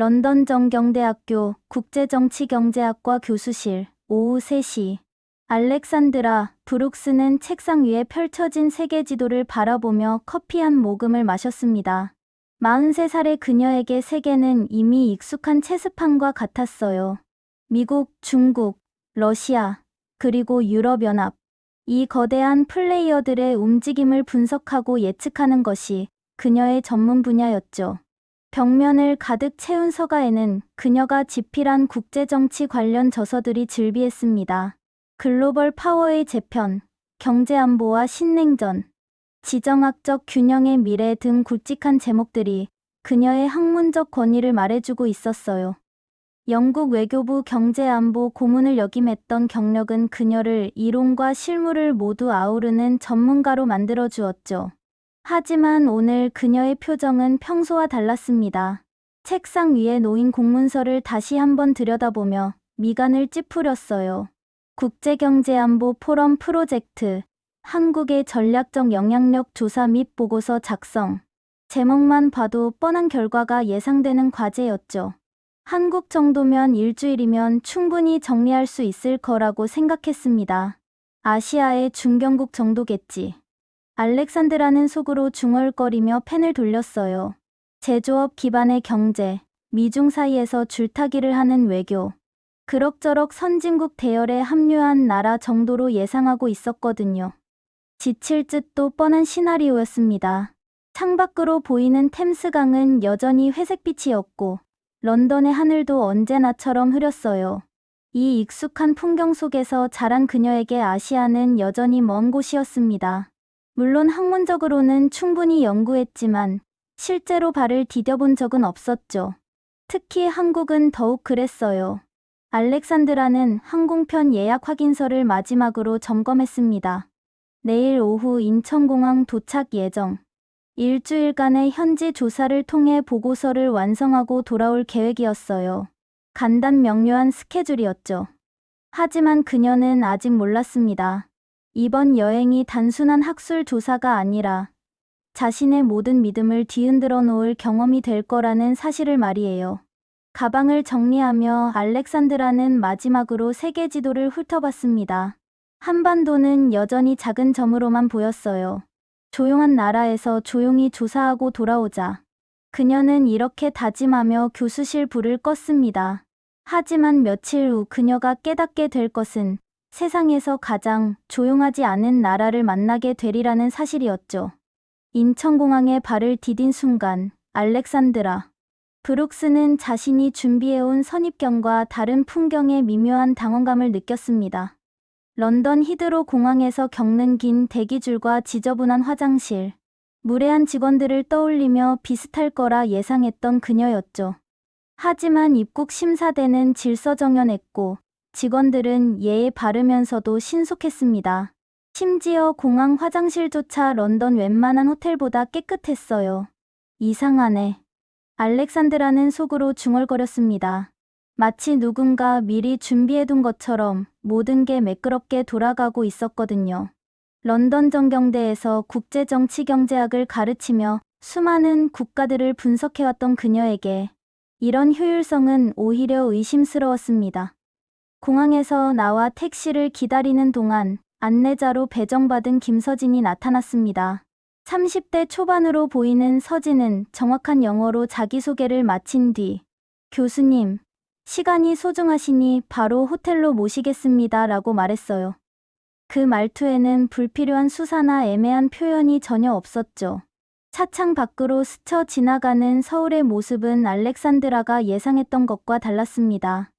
런던 정경대학교 국제정치경제학과 교수실 오후 3시 알렉산드라 브룩스는 책상 위에 펼쳐진 세계 지도를 바라보며 커피 한 모금을 마셨습니다. 43살의 그녀에게 세계는 이미 익숙한 체스판과 같았어요. 미국, 중국, 러시아, 그리고 유럽연합. 이 거대한 플레이어들의 움직임을 분석하고 예측하는 것이 그녀의 전문 분야였죠. 벽면을 가득 채운 서가에는 그녀가 집필한 국제정치 관련 저서들이 즐비했습니다. 글로벌 파워의 재편, 경제안보와 신냉전, 지정학적 균형의 미래 등 굵직한 제목들이 그녀의 학문적 권위를 말해주고 있었어요. 영국 외교부 경제안보 고문을 역임했던 경력은 그녀를 이론과 실무를 모두 아우르는 전문가로 만들어 주었죠. 하지만 오늘 그녀의 표정은 평소와 달랐습니다. 책상 위에 놓인 공문서를 다시 한번 들여다보며 미간을 찌푸렸어요. 국제경제안보 포럼 프로젝트, 한국의 전략적 영향력 조사 및 보고서 작성. 제목만 봐도 뻔한 결과가 예상되는 과제였죠. 한국 정도면 일주일이면 충분히 정리할 수 있을 거라고 생각했습니다. 아시아의 중경국 정도겠지. 알렉산드라는 속으로 중얼거리며 펜을 돌렸어요. 제조업 기반의 경제, 미중 사이에서 줄타기를 하는 외교. 그럭저럭 선진국 대열에 합류한 나라 정도로 예상하고 있었거든요. 지칠 듯도 뻔한 시나리오였습니다. 창밖으로 보이는 템스강은 여전히 회색빛이었고 런던의 하늘도 언제나처럼 흐렸어요. 이 익숙한 풍경 속에서 자란 그녀에게 아시아는 여전히 먼 곳이었습니다. 물론 학문적으로는 충분히 연구했지만 실제로 발을 디뎌본 적은 없었죠. 특히 한국은 더욱 그랬어요. 알렉산드라는 항공편 예약 확인서를 마지막으로 점검했습니다. 내일 오후 인천공항 도착 예정. 일주일간의 현지 조사를 통해 보고서를 완성하고 돌아올 계획이었어요. 간단 명료한 스케줄이었죠. 하지만 그녀는 아직 몰랐습니다. 이번 여행이 단순한 학술 조사가 아니라 자신의 모든 믿음을 뒤흔들어 놓을 경험이 될 거라는 사실을 말이에요. 가방을 정리하며 알렉산드라는 마지막으로 세계 지도를 훑어봤습니다. 한반도는 여전히 작은 점으로만 보였어요. 조용한 나라에서 조용히 조사하고 돌아오자. 그녀는 이렇게 다짐하며 교수실 불을 껐습니다. 하지만 며칠 후 그녀가 깨닫게 될 것은 세상에서 가장 조용하지 않은 나라를 만나게 되리라는 사실이었죠. 인천공항에 발을 디딘 순간 알렉산드라 브룩스는 자신이 준비해온 선입견과 다른 풍경의 미묘한 당황감을 느꼈습니다. 런던 히드로 공항에서 겪는 긴 대기줄과 지저분한 화장실, 무례한 직원들을 떠올리며 비슷할 거라 예상했던 그녀였죠. 하지만 입국 심사대는 질서정연했고 직원들은 예에 바르면서도 신속했습니다. 심지어 공항 화장실조차 런던 웬만한 호텔보다 깨끗했어요. 이상하네. 알렉산드라는 속으로 중얼거렸습니다. 마치 누군가 미리 준비해둔 것처럼 모든 게 매끄럽게 돌아가고 있었거든요. 런던 정경대에서 국제정치경제학을 가르치며 수많은 국가들을 분석해왔던 그녀에게 이런 효율성은 오히려 의심스러웠습니다. 공항에서 나와 택시를 기다리는 동안 안내자로 배정받은 김서진이 나타났습니다. 30대 초반으로 보이는 서진은 정확한 영어로 자기소개를 마친 뒤 교수님, 시간이 소중하시니 바로 호텔로 모시겠습니다 라고 말했어요. 그 말투에는 불필요한 수사나 애매한 표현이 전혀 없었죠. 차창 밖으로 스쳐 지나가는 서울의 모습은 알렉산드라가 예상했던 것과 달랐습니다.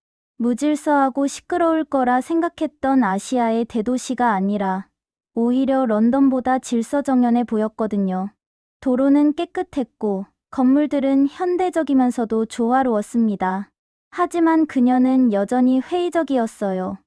무질서하고 시끄러울 거라 생각했던 아시아의 대도시가 아니라 오히려 런던보다 질서정연해 보였거든요. 도로는 깨끗했고 건물들은 현대적이면서도 조화로웠습니다. 하지만 그녀는 여전히 회의적이었어요.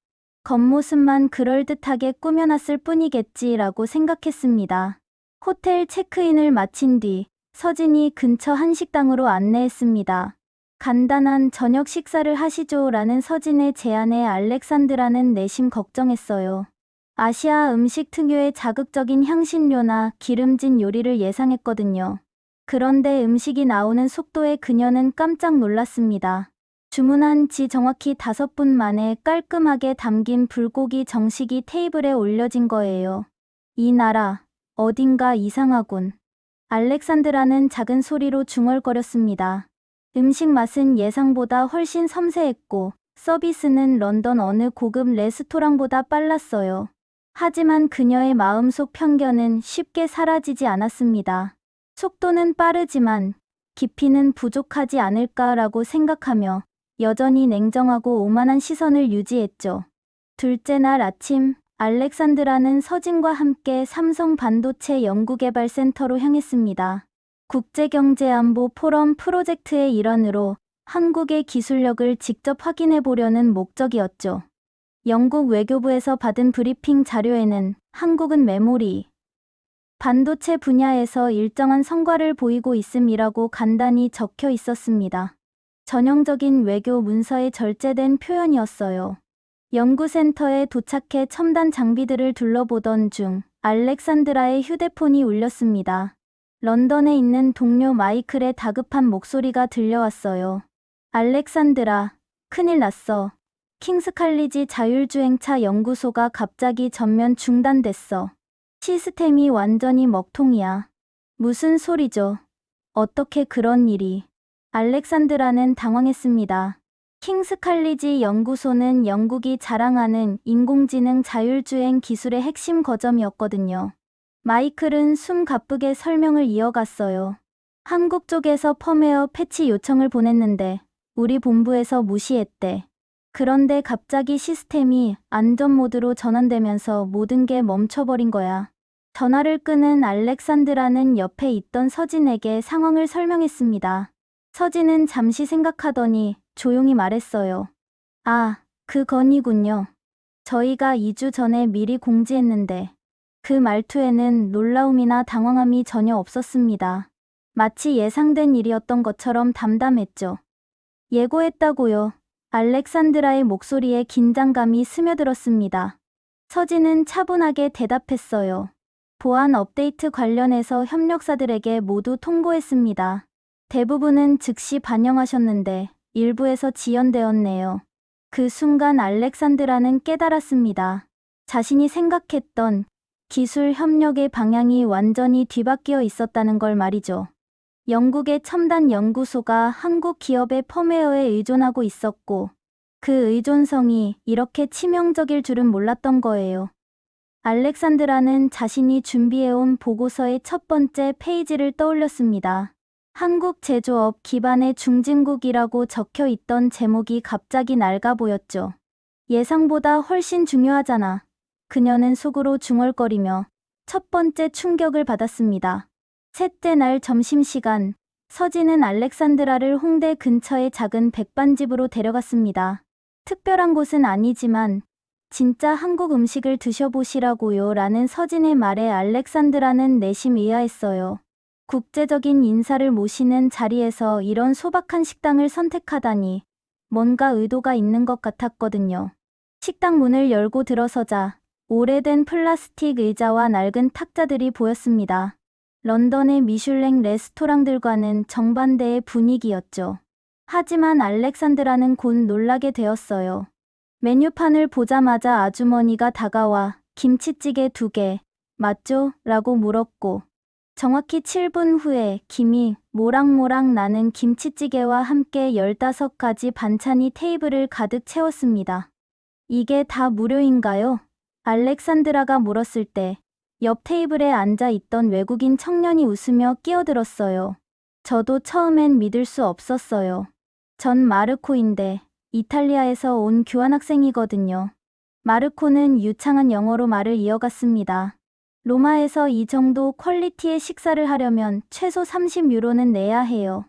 겉모습만 그럴듯하게 꾸며놨을 뿐이겠지라고 생각했습니다. 호텔 체크인을 마친 뒤 서진이 근처 한식당으로 안내했습니다. 간단한 저녁 식사를 하시죠 라는 서진의 제안에 알렉산드라는 내심 걱정했어요. 아시아 음식 특유의 자극적인 향신료나 기름진 요리를 예상했거든요. 그런데 음식이 나오는 속도에 그녀는 깜짝 놀랐습니다. 주문한 지 정확히 다섯 분 만에 깔끔하게 담긴 불고기 정식이 테이블에 올려진 거예요. 이 나라, 어딘가 이상하군. 알렉산드라는 작은 소리로 중얼거렸습니다. 음식 맛은 예상보다 훨씬 섬세했고, 서비스는 런던 어느 고급 레스토랑보다 빨랐어요. 하지만 그녀의 마음속 편견은 쉽게 사라지지 않았습니다. 속도는 빠르지만 깊이는 부족하지 않을까라고 생각하며 여전히 냉정하고 오만한 시선을 유지했죠. 둘째 날 아침, 알렉산드라는 서진과 함께 삼성 반도체 연구개발센터로 향했습니다. 국제경제안보 포럼 프로젝트의 일환으로 한국의 기술력을 직접 확인해 보려는 목적이었죠. 영국 외교부에서 받은 브리핑 자료에는 한국은 메모리, 반도체 분야에서 일정한 성과를 보이고 있음이라고 간단히 적혀 있었습니다. 전형적인 외교 문서에 절제된 표현이었어요. 연구센터에 도착해 첨단 장비들을 둘러보던 중 알렉산드라의 휴대폰이 울렸습니다. 런던에 있는 동료 마이클의 다급한 목소리가 들려왔어요. 알렉산드라, 큰일 났어. 킹스칼리지 자율주행차 연구소가 갑자기 전면 중단됐어. 시스템이 완전히 먹통이야. 무슨 소리죠? 어떻게 그런 일이? 알렉산드라는 당황했습니다. 킹스칼리지 연구소는 영국이 자랑하는 인공지능 자율주행 기술의 핵심 거점이었거든요. 마이클은 숨 가쁘게 설명을 이어갔어요. 한국 쪽에서 펌웨어 패치 요청을 보냈는데 우리 본부에서 무시했대. 그런데 갑자기 시스템이 안전 모드로 전환되면서 모든 게 멈춰버린 거야. 전화를 끄는 알렉산드라는 옆에 있던 서진에게 상황을 설명했습니다. 서진은 잠시 생각하더니 조용히 말했어요. 아, 그 건이군요. 저희가 2주 전에 미리 공지했는데 그 말투에는 놀라움이나 당황함이 전혀 없었습니다. 마치 예상된 일이었던 것처럼 담담했죠. 예고했다고요. 알렉산드라의 목소리에 긴장감이 스며들었습니다. 서진은 차분하게 대답했어요. 보안 업데이트 관련해서 협력사들에게 모두 통보했습니다. 대부분은 즉시 반영하셨는데 일부에서 지연되었네요. 그 순간 알렉산드라는 깨달았습니다. 자신이 생각했던 기술 협력의 방향이 완전히 뒤바뀌어 있었다는 걸 말이죠. 영국의 첨단 연구소가 한국 기업의 펌웨어에 의존하고 있었고 그 의존성이 이렇게 치명적일 줄은 몰랐던 거예요. 알렉산드라는 자신이 준비해온 보고서의 첫 번째 페이지를 떠올렸습니다. 한국 제조업 기반의 중진국이라고 적혀 있던 제목이 갑자기 낡아 보였죠. 예상보다 훨씬 중요하잖아. 그녀는 속으로 중얼거리며 첫 번째 충격을 받았습니다. 셋째 날 점심시간, 서진은 알렉산드라를 홍대 근처의 작은 백반집으로 데려갔습니다. 특별한 곳은 아니지만 진짜 한국 음식을 드셔보시라고요 라는 서진의 말에 알렉산드라는 내심 의아했어요. 국제적인 인사를 모시는 자리에서 이런 소박한 식당을 선택하다니 뭔가 의도가 있는 것 같았거든요. 식당 문을 열고 들어서자 오래된 플라스틱 의자와 낡은 탁자들이 보였습니다. 런던의 미슐랭 레스토랑들과는 정반대의 분위기였죠. 하지만 알렉산드라는 곧 놀라게 되었어요. 메뉴판을 보자마자 아주머니가 다가와 김치찌개 두 개, 맞죠? 라고 물었고, 정확히 7분 후에 김이 모락모락 나는 김치찌개와 함께 15가지 반찬이 테이블을 가득 채웠습니다. 이게 다 무료인가요? 알렉산드라가 물었을 때 옆 테이블에 앉아 있던 외국인 청년이 웃으며 끼어들었어요. 저도 처음엔 믿을 수 없었어요. 전 마르코인데 이탈리아에서 온 교환학생이거든요. 마르코는 유창한 영어로 말을 이어갔습니다. 로마에서 이 정도 퀄리티의 식사를 하려면 최소 30유로는 내야 해요.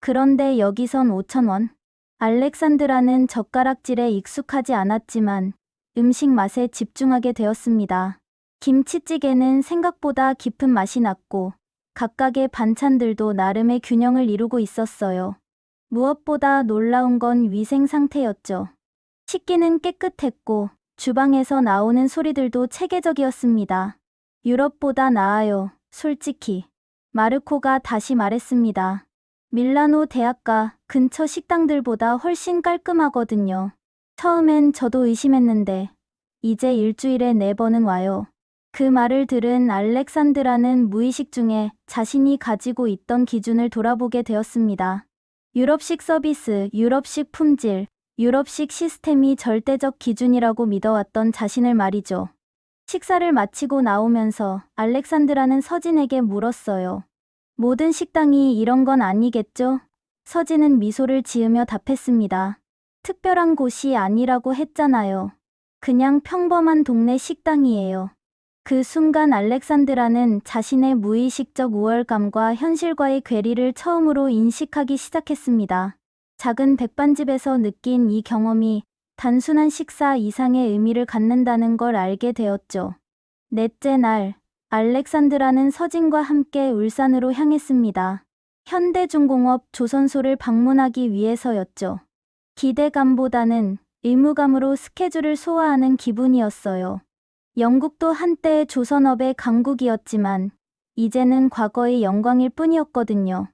그런데 여기선 5천원. 알렉산드라는 젓가락질에 익숙하지 않았지만 음식 맛에 집중하게 되었습니다. 김치찌개는 생각보다 깊은 맛이 났고 각각의 반찬들도 나름의 균형을 이루고 있었어요. 무엇보다 놀라운 건 위생 상태였죠. 식기는 깨끗했고 주방에서 나오는 소리들도 체계적이었습니다. 유럽보다 나아요, 솔직히. 마르코가 다시 말했습니다. 밀라노 대학가 근처 식당들보다 훨씬 깔끔하거든요. 처음엔 저도 의심했는데 이제 일주일에 네 번은 와요. 그 말을 들은 알렉산드라는 무의식 중에 자신이 가지고 있던 기준을 돌아보게 되었습니다. 유럽식 서비스, 유럽식 품질, 유럽식 시스템이 절대적 기준이라고 믿어왔던 자신을 말이죠. 식사를 마치고 나오면서 알렉산드라는 서진에게 물었어요. 모든 식당이 이런 건 아니겠죠? 서진은 미소를 지으며 답했습니다. 특별한 곳이 아니라고 했잖아요. 그냥 평범한 동네 식당이에요. 그 순간 알렉산드라는 자신의 무의식적 우월감과 현실과의 괴리를 처음으로 인식하기 시작했습니다. 작은 백반집에서 느낀 이 경험이 단순한 식사 이상의 의미를 갖는다는 걸 알게 되었죠. 넷째 날, 알렉산드라는 서진과 함께 울산으로 향했습니다. 현대중공업 조선소를 방문하기 위해서였죠. 기대감보다는 의무감으로 스케줄을 소화하는 기분이었어요. 영국도 한때 조선업의 강국이었지만 이제는 과거의 영광일 뿐이었거든요.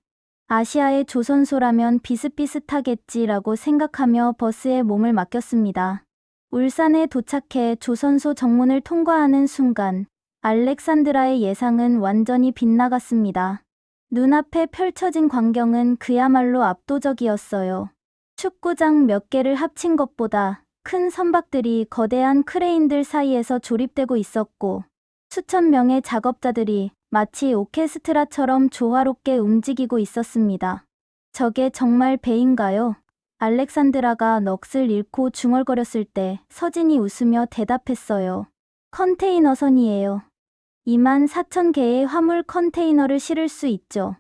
아시아의 조선소라면 비슷비슷하겠지라고 생각하며 버스에 몸을 맡겼습니다. 울산에 도착해 조선소 정문을 통과하는 순간 알렉산드라의 예상은 완전히 빗나갔습니다. 눈앞에 펼쳐진 광경은 그야말로 압도적이었어요. 축구장 몇 개를 합친 것보다 큰 선박들이 거대한 크레인들 사이에서 조립되고 있었고 수천 명의 작업자들이 마치 오케스트라처럼 조화롭게 움직이고 있었습니다. 저게 정말 배인가요? 알렉산드라가 넋을 잃고 중얼거렸을 때 서진이 웃으며 대답했어요. 컨테이너선이에요. 2만 4천 개의 화물 컨테이너를 실을 수 있죠.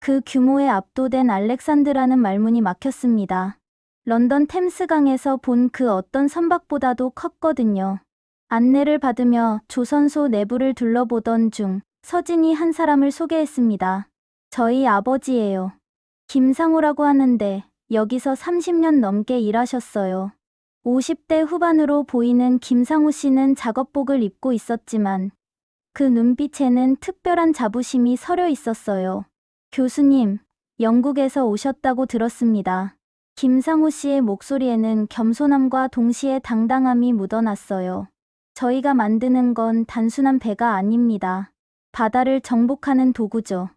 그 규모에 압도된 알렉산드라는 말문이 막혔습니다. 런던 템스강에서 본 그 어떤 선박보다도 컸거든요. 안내를 받으며 조선소 내부를 둘러보던 중 서진이 한 사람을 소개했습니다. 저희 아버지예요. 김상우라고 하는데 여기서 30년 넘게 일하셨어요. 50대 후반으로 보이는 김상우 씨는 작업복을 입고 있었지만 그 눈빛에는 특별한 자부심이 서려 있었어요. 교수님, 영국에서 오셨다고 들었습니다. 김상우 씨의 목소리에는 겸손함과 동시에 당당함이 묻어났어요. 저희가 만드는 건 단순한 배가 아닙니다. 바다를 정복하는 도구죠.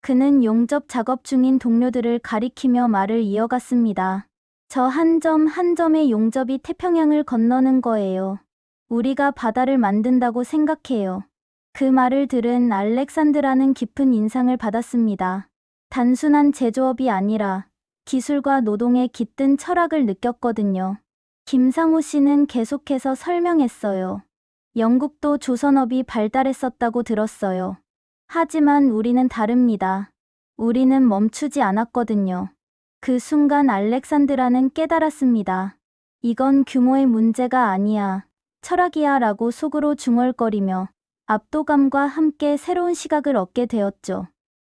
그는 용접 작업 중인 동료들을 가리키며 말을 이어갔습니다. 저 한 점 한 점의 용접이 태평양을 건너는 거예요. 우리가 바다를 만든다고 생각해요. 그 말을 들은 알렉산드라는 깊은 인상을 받았습니다. 단순한 제조업이 아니라 기술과 노동에 깃든 철학을 느꼈거든요. 김상우 씨는 계속해서 설명했어요. 영국도 조선업이 발달했었다고 들었어요. 하지만 우리는 다릅니다. 우리는 멈추지 않았거든요. 그 순간 알렉산드라는 깨달았습니다. 이건 규모의 문제가 아니야. 철학이야 라고 속으로 중얼거리며 압도감과 함께 새로운 시각을 얻게 되었죠.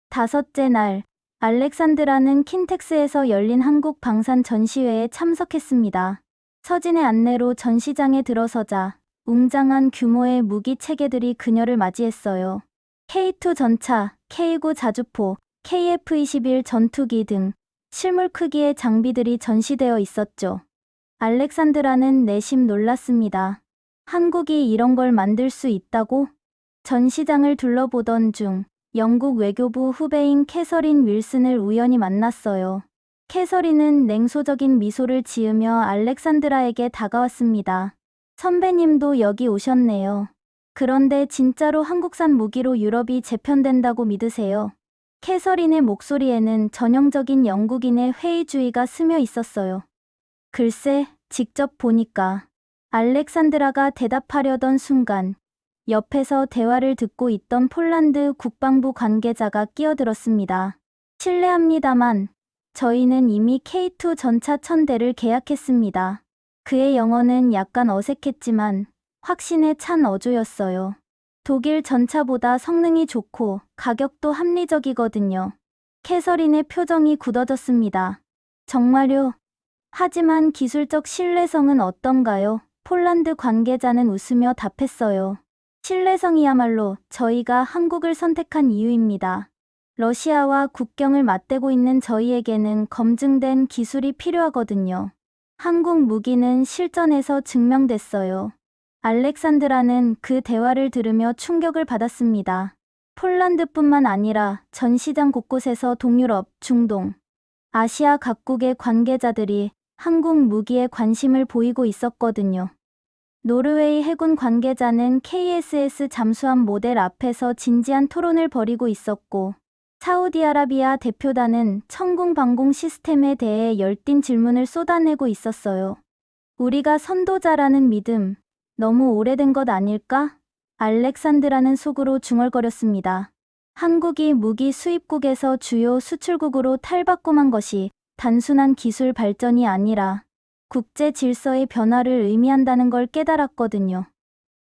다섯째 날, 알렉산드라는 킨텍스에서 열린 한국 방산 전시회에 참석했습니다. 서진의 안내로 전시장에 들어서자 웅장한 규모의 무기 체계들이 그녀를 맞이했어요. K2 전차, K9 자주포, KF-21 전투기 등 실물 크기의 장비들이 전시되어 있었죠. 알렉산드라는 내심 놀랐습니다. 한국이 이런 걸 만들 수 있다고? 전 시장을 둘러보던 중 영국 외교부 후배인 캐서린 윌슨을 우연히 만났어요. 캐서린은 냉소적인 미소를 지으며 알렉산드라에게 다가왔습니다. 선배님도 여기 오셨네요. 그런데 진짜로 한국산 무기로 유럽이 재편된다고 믿으세요? 캐서린의 목소리에는 전형적인 영국인의 회의주의가 스며 있었어요. 글쎄, 직접 보니까. 알렉산드라가 대답하려던 순간 옆에서 대화를 듣고 있던 폴란드 국방부 관계자가 끼어들었습니다. 실례합니다만 저희는 이미 K2 전차 천대를 계약했습니다. 그의 영어는 약간 어색했지만 확신에 찬 어조였어요. 독일 전차보다 성능이 좋고 가격도 합리적이거든요. 캐서린의 표정이 굳어졌습니다. 정말요? 하지만 기술적 신뢰성은 어떤가요? 폴란드 관계자는 웃으며 답했어요. 신뢰성이야말로 저희가 한국을 선택한 이유입니다. 러시아와 국경을 맞대고 있는 저희에게는 검증된 기술이 필요하거든요. 한국 무기는 실전에서 증명됐어요. 알렉산드라는 그 대화를 들으며 충격을 받았습니다. 폴란드뿐만 아니라 전 시장 곳곳에서 동유럽, 중동, 아시아 각국의 관계자들이 한국 무기에 관심을 보이고 있었거든요. 노르웨이 해군 관계자는 KSS 잠수함 모델 앞에서 진지한 토론을 벌이고 있었고, 사우디아라비아 대표단은 천궁 방공 시스템에 대해 열띤 질문을 쏟아내고 있었어요. 우리가 선도자라는 믿음, 너무 오래된 것 아닐까? 알렉산드라는 속으로 중얼거렸습니다. 한국이 무기 수입국에서 주요 수출국으로 탈바꿈한 것이 단순한 기술 발전이 아니라 국제 질서의 변화를 의미한다는 걸 깨달았거든요.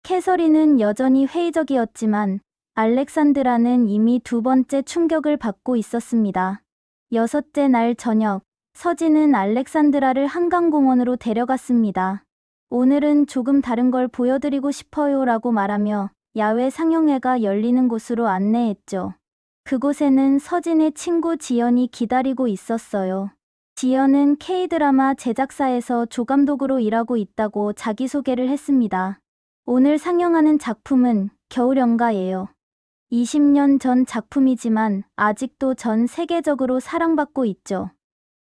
캐서린은 여전히 회의적이었지만 알렉산드라는 이미 두 번째 충격을 받고 있었습니다. 여섯째 날 저녁, 서진은 알렉산드라를 한강공원으로 데려갔습니다. 오늘은 조금 다른 걸 보여드리고 싶어요 라고 말하며 야외 상영회가 열리는 곳으로 안내했죠. 그곳에는 서진의 친구 지연이 기다리고 있었어요. 지연은 K드라마 제작사에서 조감독으로 일하고 있다고 자기소개를 했습니다. 오늘 상영하는 작품은 겨울연가예요. 20년 전 작품이지만 아직도 전 세계적으로 사랑받고 있죠.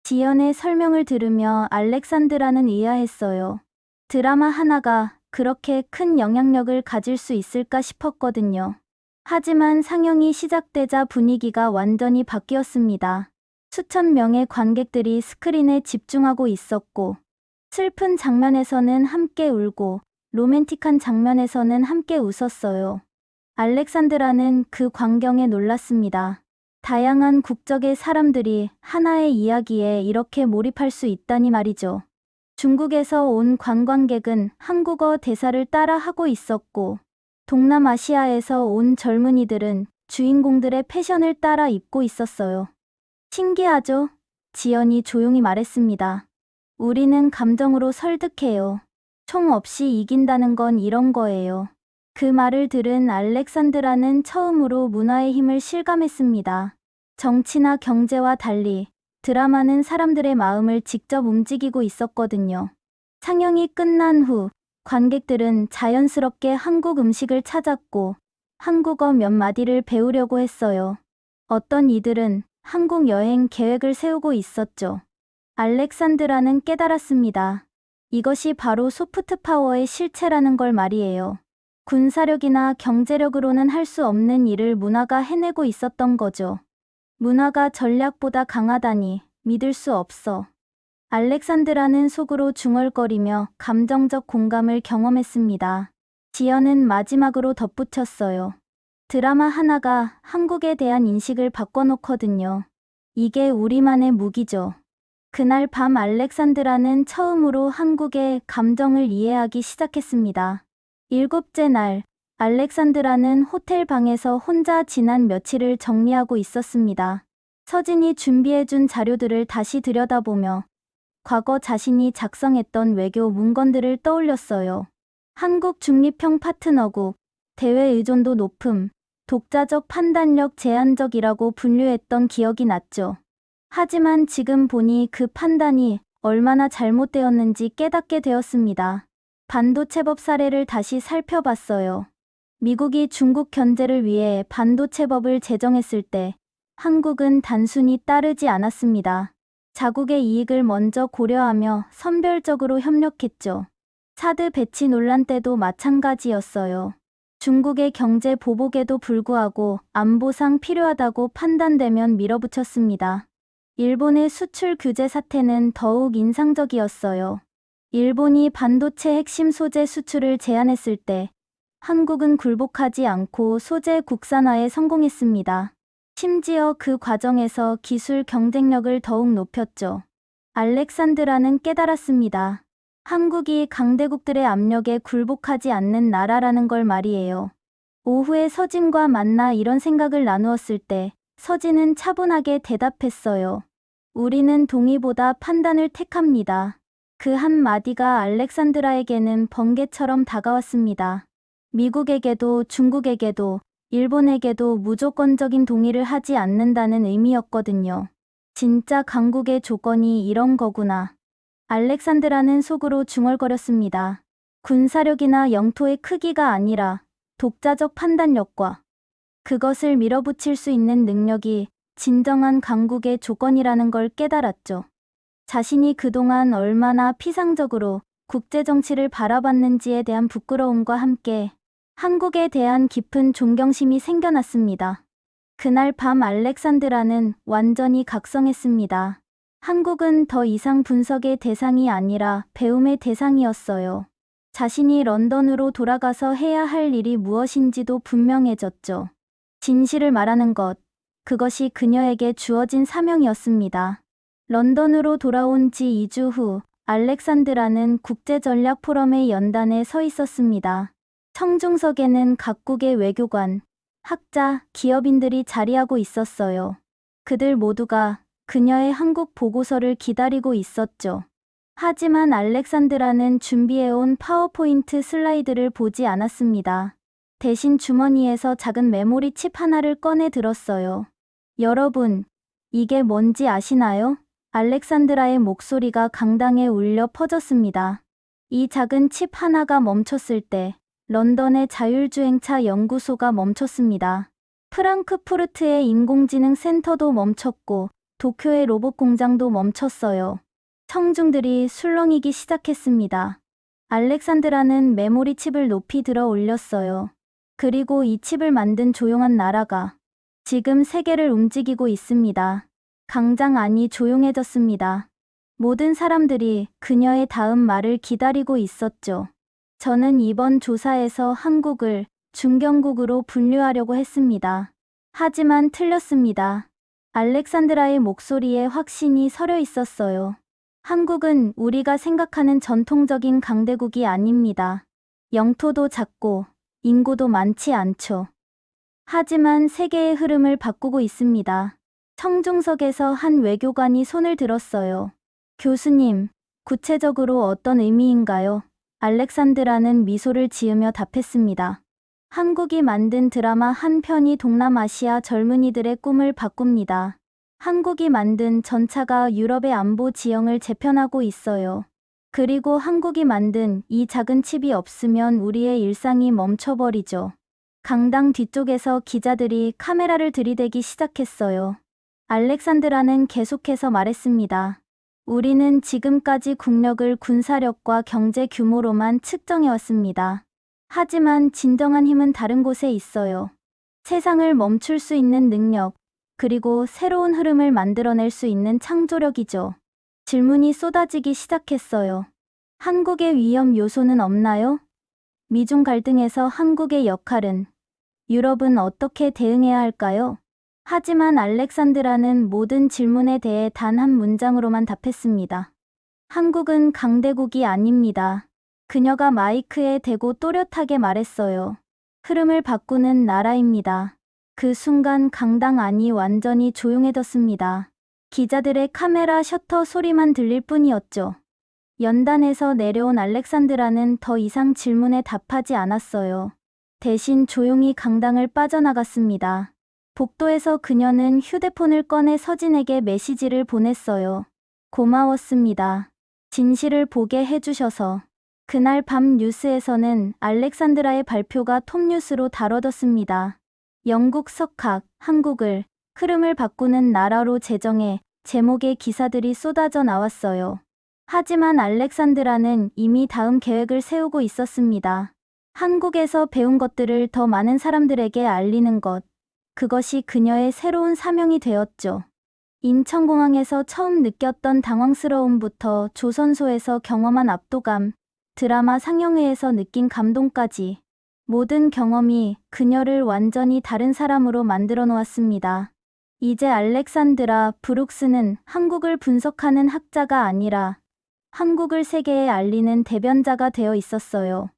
지연의 설명을 들으며 알렉산드라는 의아했어요. 드라마 하나가 그렇게 큰 영향력을 가질 수 있을까 싶었거든요. 하지만 상영이 시작되자 분위기가 완전히 바뀌었습니다. 수천 명의 관객들이 스크린에 집중하고 있었고, 슬픈 장면에서는 함께 울고, 로맨틱한 장면에서는 함께 웃었어요. 알렉산드라는 그 광경에 놀랐습니다. 다양한 국적의 사람들이 하나의 이야기에 이렇게 몰입할 수 있다니 말이죠. 중국에서 온 관광객은 한국어 대사를 따라 하고 있었고, 동남아시아에서 온 젊은이들은 주인공들의 패션을 따라 입고 있었어요. 신기하죠? 지연이 조용히 말했습니다. 우리는 감정으로 설득해요. 총 없이 이긴다는 건 이런 거예요. 그 말을 들은 알렉산드라는 처음으로 문화의 힘을 실감했습니다. 정치나 경제와 달리 드라마는 사람들의 마음을 직접 움직이고 있었거든요. 상영이 끝난 후 관객들은 자연스럽게 한국 음식을 찾았고 한국어 몇 마디를 배우려고 했어요. 어떤 이들은 한국 여행 계획을 세우고 있었죠. 알렉산드라는 깨달았습니다. 이것이 바로 소프트 파워의 실체라는 걸 말이에요. 군사력이나 경제력으로는 할 수 없는 일을 문화가 해내고 있었던 거죠. 문화가 전략보다 강하다니 믿을 수 없어. 알렉산드라는 속으로 중얼거리며 감정적 공감을 경험했습니다. 지연은 마지막으로 덧붙였어요. 드라마 하나가 한국에 대한 인식을 바꿔놓거든요. 이게 우리만의 무기죠. 그날 밤 알렉산드라는 처음으로 한국의 감정을 이해하기 시작했습니다. 일곱째 날, 알렉산드라는 호텔 방에서 혼자 지난 며칠을 정리하고 있었습니다. 서진이 준비해준 자료들을 다시 들여다보며 과거 자신이 작성했던 외교 문건들을 떠올렸어요. 한국 중립형 파트너국, 대외 의존도 높음, 독자적 판단력 제한적이라고 분류했던 기억이 났죠. 하지만 지금 보니 그 판단이 얼마나 잘못되었는지 깨닫게 되었습니다. 반도체법 사례를 다시 살펴봤어요. 미국이 중국 견제를 위해 반도체법을 제정했을 때 한국은 단순히 따르지 않았습니다. 자국의 이익을 먼저 고려하며 선별적으로 협력했죠. 사드 배치 논란 때도 마찬가지였어요. 중국의 경제 보복에도 불구하고 안보상 필요하다고 판단되면 밀어붙였습니다. 일본의 수출 규제 사태는 더욱 인상적이었어요. 일본이 반도체 핵심 소재 수출을 제한했을 때 한국은 굴복하지 않고 소재 국산화에 성공했습니다. 심지어 그 과정에서 기술 경쟁력을 더욱 높였죠. 알렉산드라는 깨달았습니다. 한국이 강대국들의 압력에 굴복하지 않는 나라라는 걸 말이에요. 오후에 서진과 만나 이런 생각을 나누었을 때 서진은 차분하게 대답했어요. 우리는 동의보다 판단을 택합니다. 그 한마디가 알렉산드라에게는 번개처럼 다가왔습니다. 미국에게도 중국에게도 일본에게도 무조건적인 동의를 하지 않는다는 의미였거든요. 진짜 강국의 조건이 이런 거구나. 알렉산드라는 속으로 중얼거렸습니다. 군사력이나 영토의 크기가 아니라 독자적 판단력과 그것을 밀어붙일 수 있는 능력이 진정한 강국의 조건이라는 걸 깨달았죠. 자신이 그동안 얼마나 피상적으로 국제정치를 바라봤는지에 대한 부끄러움과 함께 한국에 대한 깊은 존경심이 생겨났습니다. 그날 밤 알렉산드라는 완전히 각성했습니다. 한국은 더 이상 분석의 대상이 아니라 배움의 대상이었어요. 자신이 런던으로 돌아가서 해야 할 일이 무엇인지도 분명해졌죠. 진실을 말하는 것, 그것이 그녀에게 주어진 사명이었습니다. 런던으로 돌아온 지 2주 후 알렉산드라는 국제전략 포럼의 연단에 서 있었습니다. 청중석에는 각국의 외교관, 학자, 기업인들이 자리하고 있었어요. 그들 모두가 그녀의 한국 보고서를 기다리고 있었죠. 하지만 알렉산드라는 준비해온 파워포인트 슬라이드를 보지 않았습니다. 대신 주머니에서 작은 메모리 칩 하나를 꺼내 들었어요. 여러분, 이게 뭔지 아시나요? 알렉산드라의 목소리가 강당에 울려 퍼졌습니다. 이 작은 칩 하나가 멈췄을 때 런던의 자율주행차 연구소가 멈췄습니다. 프랑크푸르트의 인공지능 센터도 멈췄고 도쿄의 로봇 공장도 멈췄어요. 청중들이 술렁이기 시작했습니다. 알렉산드라는 메모리 칩을 높이 들어 올렸어요. 그리고 이 칩을 만든 조용한 나라가 지금 세계를 움직이고 있습니다. 강장 안이 조용해졌습니다. 모든 사람들이 그녀의 다음 말을 기다리고 있었죠. 저는 이번 조사에서 한국을 중경국으로 분류하려고 했습니다. 하지만 틀렸습니다. 알렉산드라의 목소리에 확신이 서려 있었어요. 한국은 우리가 생각하는 전통적인 강대국이 아닙니다. 영토도 작고 인구도 많지 않죠. 하지만 세계의 흐름을 바꾸고 있습니다. 청중석에서 한 외교관이 손을 들었어요. 교수님, 구체적으로 어떤 의미인가요? 알렉산드라는 미소를 지으며 답했습니다. 한국이 만든 드라마 한 편이 동남아시아 젊은이들의 꿈을 바꿉니다. 한국이 만든 전차가 유럽의 안보 지형을 재편하고 있어요. 그리고 한국이 만든 이 작은 칩이 없으면 우리의 일상이 멈춰버리죠. 강당 뒤쪽에서 기자들이 카메라를 들이대기 시작했어요. 알렉산드라는 계속해서 말했습니다. 우리는 지금까지 국력을 군사력과 경제 규모로만 측정해왔습니다. 하지만 진정한 힘은 다른 곳에 있어요. 세상을 멈출 수 있는 능력, 그리고 새로운 흐름을 만들어낼 수 있는 창조력이죠. 질문이 쏟아지기 시작했어요. 한국의 위험 요소는 없나요? 미중 갈등에서 한국의 역할은 유럽은 어떻게 대응해야 할까요? 하지만 알렉산드라는 모든 질문에 대해 단 한 문장으로만 답했습니다. 한국은 강대국이 아닙니다. 그녀가 마이크에 대고 또렷하게 말했어요. 흐름을 바꾸는 나라입니다. 그 순간 강당 안이 완전히 조용해졌습니다. 기자들의 카메라 셔터 소리만 들릴 뿐이었죠. 연단에서 내려온 알렉산드라는 더 이상 질문에 답하지 않았어요. 대신 조용히 강당을 빠져나갔습니다. 복도에서 그녀는 휴대폰을 꺼내 서진에게 메시지를 보냈어요. 고마웠습니다. 진실을 보게 해주셔서. 그날 밤 뉴스에서는 알렉산드라의 발표가 톱뉴스로 다뤄졌습니다. 영국 석학, 한국을 흐름을 바꾸는 나라로 제정해 제목의 기사들이 쏟아져 나왔어요. 하지만 알렉산드라는 이미 다음 계획을 세우고 있었습니다. 한국에서 배운 것들을 더 많은 사람들에게 알리는 것. 그것이 그녀의 새로운 사명이 되었죠. 인천공항에서 처음 느꼈던 당황스러움부터 조선소에서 경험한 압도감, 드라마 상영회에서 느낀 감동까지 모든 경험이 그녀를 완전히 다른 사람으로 만들어 놓았습니다. 이제 알렉산드라 브룩스는 한국을 분석하는 학자가 아니라 한국을 세계에 알리는 대변자가 되어 있었어요.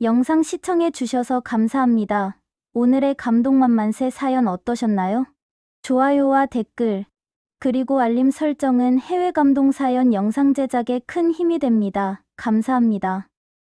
영상 시청해 주셔서 감사합니다. 오늘의 감동만만세 사연 어떠셨나요? 좋아요와 댓글, 그리고 알림 설정은 해외 감동 사연 영상 제작에 큰 힘이 됩니다. 감사합니다.